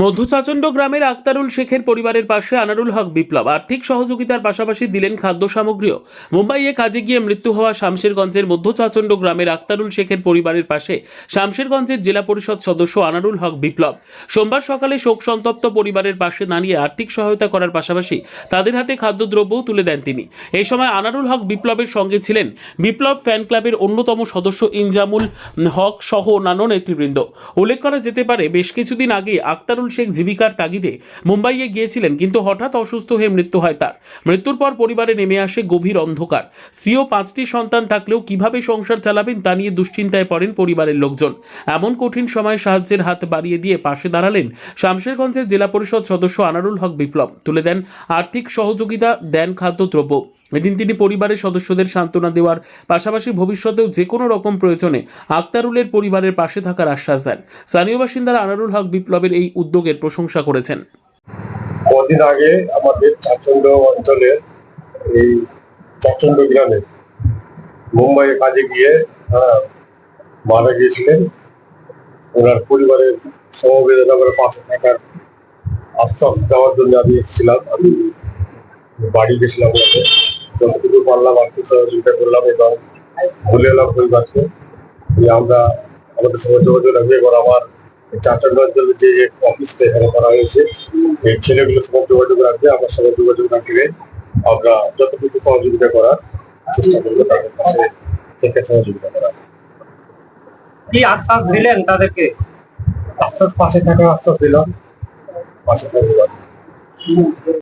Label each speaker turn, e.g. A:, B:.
A: মধ্যচাচণ্ড গ্রামের আক্তারুল শেখের পরিবারের পাশে আনারুল হক বিপ্লব। আর্থিক সহযোগিতার পাশাপাশি দিলেন খাদ্য সামগ্রীও। মুম্বাইয়ে কাজে গিয়ে মৃত্যু হওয়া শামশেরগঞ্জের মধ্যচাচণ্ড গ্রামের আক্তারুল শেখের পরিবারের পাশে শামশেরগঞ্জের জেলা পরিষদ সদস্য আনারুল হক বিপ্লব। সোমবার সকালে শোক সন্তপ্ত পরিবারের পাশে দাঁড়িয়ে আর্থিক সহায়তা করার পাশাপাশি তাদের হাতে খাদ্যদ্রব্যও তুলে দেন তিনি। এই সময় আনারুল হক বিপ্লবের সঙ্গে ছিলেন বিপ্লব ফ্যান ক্লাবের অন্যতম সদস্য ইনজামুল হক সহ অন্যান্য নেতৃবৃন্দ। উল্লেখ করা যেতে পারে, বেশ কিছুদিন আগে আক্তারুল শেখ জীবিকার তাগিদে মুম্বাইয়ে গিয়েছিলেন, কিন্তু হঠাৎ অসুস্থ হয়ে মৃত্যু হয় তার। মৃত্যুর পর পরিবারে নেমে আসে গভীর অন্ধকার। স্ত্রী ও পাঁচটি সন্তান থাকলেও কীভাবে সংসার চালাবেন তা নিয়ে দুশ্চিন্তায় পড়েন পরিবারের লোকজন। এমন কঠিন সময়ে সাহায্যের হাত বাড়িয়ে দিয়ে পাশে দাঁড়ালেন শামশেরগঞ্জের জেলা পরিষদ সদস্য আনারুল হক বিপ্লব। তুলে দেন আর্থিক সহযোগিতা, দেন খাদ্যদ্রব্য এদিন তিনি পরিবারের সদস্যদের সান্ত্বনা দেওয়ার পাশাপাশি ভবিষ্যতেও যে কোনো রকম প্রয়োজনে আক্তারুলের পরিবারের পাশে থাকার আশ্বাস দেন। স্থানীয় বাসিন্দারা আনারুল হক বিপ্লবের এই উদ্যোগের প্রশংসা করেছেন।
B: কদিন আগে আমাদের চাচন্ড অঞ্চলের এই চাচন্ড গ্রামে মুম্বাই কাজে গিয়ে মারা গিয়েছিলেন। ওনার পরিবারের সমবেদনা করে পাশে থাকার আশ্বাস দেওয়ার জন্য আমি এসেছিলাম। আমি বাড়ি গেছিলাম ওনাকে যতটুকু পারলাম আর্থিক সহযোগিতা করলাম এবং বলে এলাম পরিবারকে যে আমরা আমাদের সঙ্গে যোগাযোগ রাখবে এবার আমার চারটার অঞ্চলের যে অফিসটা এখানে করা হয়েছে এই ছেলেগুলোর সঙ্গে যোগাযোগ রাখবে আমার সঙ্গে যোগাযোগ রাখলে আমরা যতটুকু সহযোগিতা করার চেষ্টা করব তাদের কাছে থেকে সহযোগিতা করার।
C: কি আশ্বাস দিলেন তাদেরকে?
B: আশ্বাস পাশে থাকার আশ্বাস দিলাম। পাশে থাকবে।